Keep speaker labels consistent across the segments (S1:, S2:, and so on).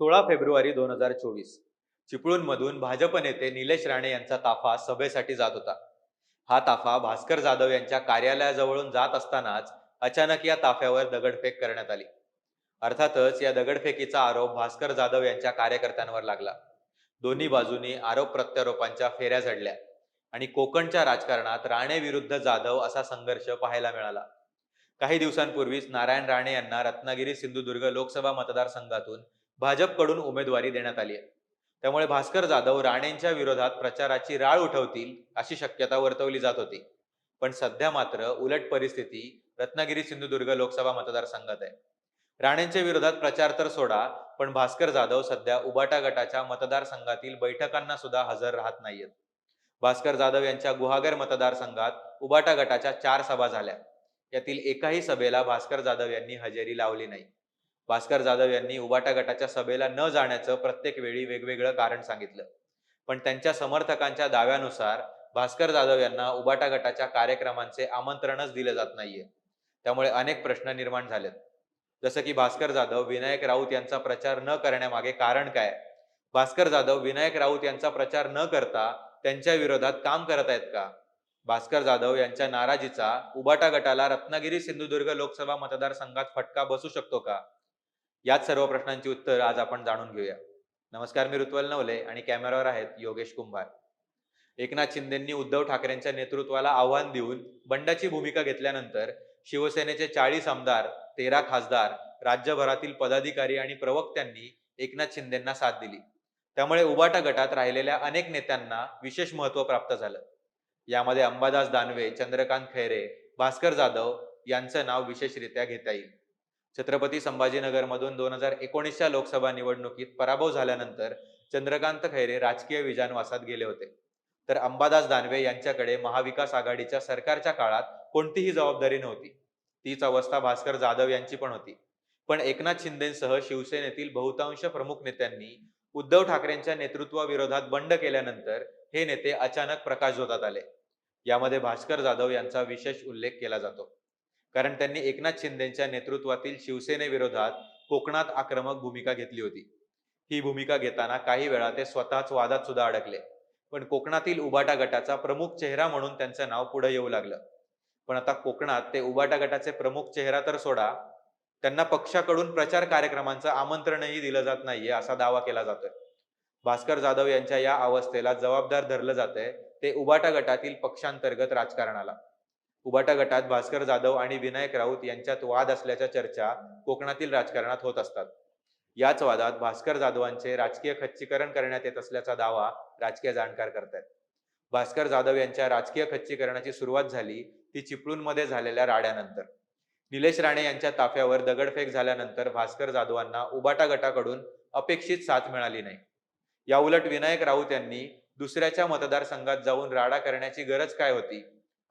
S1: सोळा फेब्रुवारी दोन हजार चोवीस. चिपळूणमधून भाजप नेते निलेश राणे यांचा ताफा सभेसाठी जात होता. हा ताफा भास्कर जाधव यांच्या कार्यालयाजवळून जात असतानाच अचानक या ताफ्यावर दगडफेक करण्यात आली. अर्थातच या दगडफेकीचा आरोप भास्कर जाधव यांच्या कार्यकर्त्यांवर लागला. दोन्ही बाजूनी आरोप प्रत्यारोपांच्या फेऱ्या झडल्या आणि कोकणच्या राजकारणात राणे विरुद्ध जाधव असा संघर्ष पाहायला मिळाला. काही दिवसांपूर्वीच नारायण राणे यांना रत्नागिरी सिंधुदुर्ग लोकसभा मतदारसंघातून भाजपकडून उमेदवारी देण्यात आली आहे. त्यामुळे भास्कर जाधव राणेंच्या विरोधात प्रचाराची राळ उठवतील अशी शक्यता वर्तवली जात होती. पण सध्या मात्र उलट परिस्थिती रत्नागिरी सिंधुदुर्ग लोकसभा मतदारसंघात आहे. राणेंच्या विरोधात प्रचार तर सोडा पण भास्कर जाधव सध्या उबाटा गटाच्या मतदारसंघातील बैठकांना सुद्धा हजर राहत नाहीयेत. भास्कर जाधव यांच्या गुहागर मतदारसंघात उबाटा गटाच्या चार सभा झाल्या. यातील एकाही सभेला भास्कर जाधव यांनी हजेरी लावली नाही. भास्कर जाधव यांनी उबाटा गटाच्या सभेला न जाण्याचं प्रत्येक वेळी वेगवेगळं कारण सांगितलं. पण त्यांच्या समर्थकांच्या दाव्यानुसार भास्कर जाधव यांना उबाटा गटाच्या कार्यक्रमांचे आमंत्रणच दिलं जात नाहीये. त्यामुळे अनेक प्रश्न निर्माण झालेत. जसं की भास्कर जाधव विनायक राऊत यांचा प्रचार न करण्यामागे कारण काय? भास्कर जाधव विनायक राऊत यांचा प्रचार न करता त्यांच्या विरोधात काम करत आहेत का? भास्कर जाधव यांच्या नाराजीचा उबाटा गटाला रत्नागिरी सिंधुदुर्ग लोकसभा मतदारसंघात फटका बसू शकतो का? याच सर्व प्रश्नांची उत्तर आज आपण जाणून घेऊया. नमस्कार मी ऋत्वल नवले आणि कॅमेरावर आहेत योगेश कुंभार. एकनाथ शिंदेंनी उद्धव ठाकरेंच्या नेतृत्वाला आव्हान देऊन बंडाची भूमिका घेतल्यानंतर शिवसेनेचे चाळीस आमदार तेरा खासदार राज्यभरातील पदाधिकारी आणि प्रवक्त्यांनी एकनाथ शिंदेंना साथ दिली. त्यामुळे उबाटा गटात राहिलेल्या अनेक नेत्यांना विशेष महत्त्व प्राप्त झालं. यामध्ये अंबादास दानवे चंद्रकांत खैरे भास्कर जाधव यांचं नाव विशेषरित्या घेता येईल. छत्रपती संभाजीनगरमधून दोन हजार एकोणीसच्या लोकसभा निवडणुकीत पराभव झाल्यानंतर चंद्रकांत खैरे राजकीय विजानवासात गेले होते. तर अंबादास दानवे यांच्याकडे महाविकास आघाडीच्या सरकारच्या काळात कोणतीही जबाबदारी नव्हती. तीच अवस्था भास्कर जाधव यांची पण होती. पण एकनाथ शिंदेसह शिवसेनेतील बहुतांश प्रमुख नेत्यांनी उद्धव ठाकरेंच्या नेतृत्वाविरोधात बंड केल्यानंतर हे नेते अचानक प्रकाश प्रकाशझोतात आले. यामध्ये भास्कर जाधव यांचा विशेष उल्लेख केला जातो. कारण त्यांनी एकनाथ शिंदेच्या नेतृत्वातील शिवसेनेविरोधात कोकणात आक्रमक भूमिका घेतली होती. ही भूमिका घेताना काही वेळा ते स्वतःच वादात सुद्धा अडकले. पण कोकणातील उबाटा गटाचा प्रमुख चेहरा म्हणून त्यांचं नाव पुढे येऊ लागलं. पण आता कोकणात ते उबाटा गटाचे प्रमुख चेहरा तर सोडा त्यांना पक्षाकडून प्रचार कार्यक्रमांचं आमंत्रणही दिलं जात नाहीये असा दावा केला जातोय. भास्कर जाधव यांच्या या अवस्थेला जबाबदार धरलं जातंय ते उबाटा गटातील पक्षांतर्गत राजकारणाला. उबाटा गटात भास्कर जाधव आणि विनायक राऊत यांच्यात वाद असल्याच्या चर्चा कोकणातील राजकारणात होत असतात. याच वादात भास्कर जाधवांचे राजकीय खच्चीकरण करण्यात येत असल्याचा दावा राजकीय जाणकार करतात भास्कर जाधव यांच्या राजकीय खच्चीकरणाची सुरुवात झाली ती चिपळूणमध्ये झालेल्या राड्यानंतर. निलेश राणे यांच्या ताफ्यावर दगडफेक झाल्यानंतर भास्कर जाधवांना उबाटा गटाकडून अपेक्षित साथ मिळाली नाही. याउलट विनायक राऊत यांनी दुसऱ्याच्या मतदारसंघात जाऊन राडा करण्याची गरज काय होती?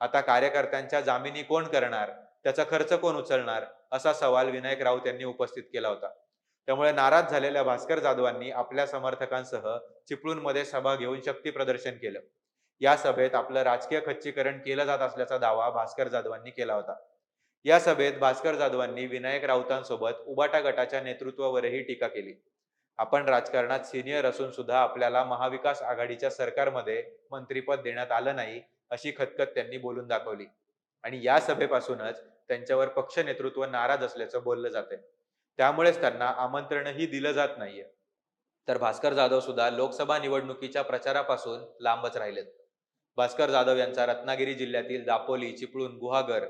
S1: आता कार्यकर्त्यांच्या जामिनी कोण करणार? त्याचा खर्च कोण उचलणार? असा सवाल विनायक राऊत यांनी उपस्थित केला होता. त्यामुळे नाराज झालेल्या भास्कर जाधवांनी आपल्या समर्थकांसह चिपळूणमध्ये सभा घेऊन शक्ती प्रदर्शन केलं. या सभेत आपलं राजकीय खच्चीकरण केलं जात असल्याचा दावा भास्कर जाधवांनी केला होता. या सभेत भास्कर जाधवांनी विनायक राऊतांसोबत उबाटा गटाच्या नेतृत्वावरही टीका केली. आपण राजकारणात सिनियर असून सुद्धा आपल्याला महाविकास आघाडीच्या सरकारमध्ये मंत्रीपद देण्यात आलं नाही अशी खतखत त्यांनी बोलून दाखवली. आणि या सभेपासूनच त्यांच्यावर पक्ष नेतृत्व नाराज असल्याचं बोललं जाते त्यामुळेच त्यांना आमंत्रणही दिलं जात नाहीये. तर भास्कर जाधव सुद्धा लोकसभा निवडणुकीच्या प्रचारापासून लांबच राहिलेत. भास्कर जाधव यांचा रत्नागिरी जिल्ह्यातील दापोली चिपळूण गुहागर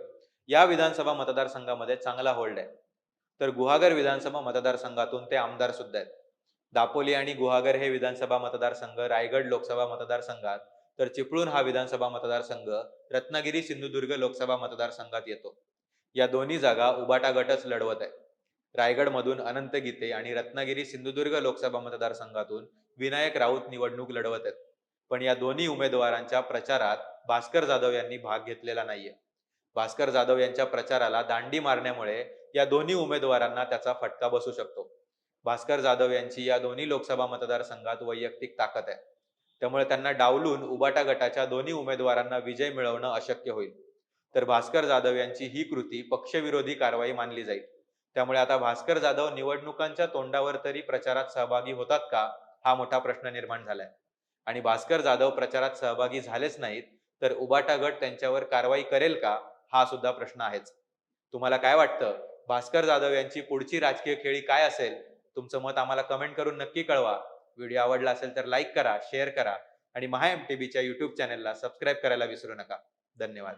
S1: या विधानसभा मतदारसंघामध्ये चांगला होल्ड आहे. तर गुहागर विधानसभा मतदारसंघातून ते आमदार सुद्धा आहेत. दापोली आणि गुहागर हे विधानसभा मतदारसंघ रायगड लोकसभा मतदारसंघात तर चिपळूण हा विधानसभा मतदारसंघ रत्नागिरी सिंधुदुर्ग लोकसभा मतदारसंघात येतो. या दोन्ही जागा उबाटा गटच लढवत आहे रायगडमधून अनंत गीते आणि रत्नागिरी सिंधुदुर्ग लोकसभा मतदारसंघातून विनायक राऊत निवडणूक लढवत आहेत. पण या दोन्ही उमेदवारांच्या प्रचारात भास्कर जाधव यांनी भाग घेतलेला नाहीये. भास्कर जाधव यांच्या प्रचाराला दांडी मारण्यामुळे या दोन्ही उमेदवारांना त्याचा फटका बसू शकतो. भास्कर जाधव यांची या दोन्ही लोकसभा मतदारसंघात वैयक्तिक ताकद आहे. त्यामुळे त्यांना डावलून उबाटा गटाच्या दोन्ही उमेदवारांना विजय मिळवणं अशक्य होईल. तर भास्कर जाधव यांची ही कृती पक्षविरोधी कारवाई मानली जाईल. त्यामुळे आता भास्कर जाधव निवडणुकांच्या तोंडावर तरी प्रचारात सहभागी होतात का हा मोठा प्रश्न निर्माण झालाय. आणि भास्कर जाधव प्रचारात सहभागी झालेच नाहीत तर उबाटा गट त्यांच्यावर कारवाई करेल का हा सुद्धा प्रश्न आहेच. तुम्हाला काय वाटतं? भास्कर जाधव यांची पुढची राजकीय खेळी काय असेल? तुमचं मत आम्हाला कमेंट करून नक्की कळवा. व्हिडिओ आवडला असेल तर लाईक करा शेअर करा आणि महा एम टी बीच्या युट्यूब चॅनलला सबस्क्राईब करायला विसरू नका. धन्यवाद.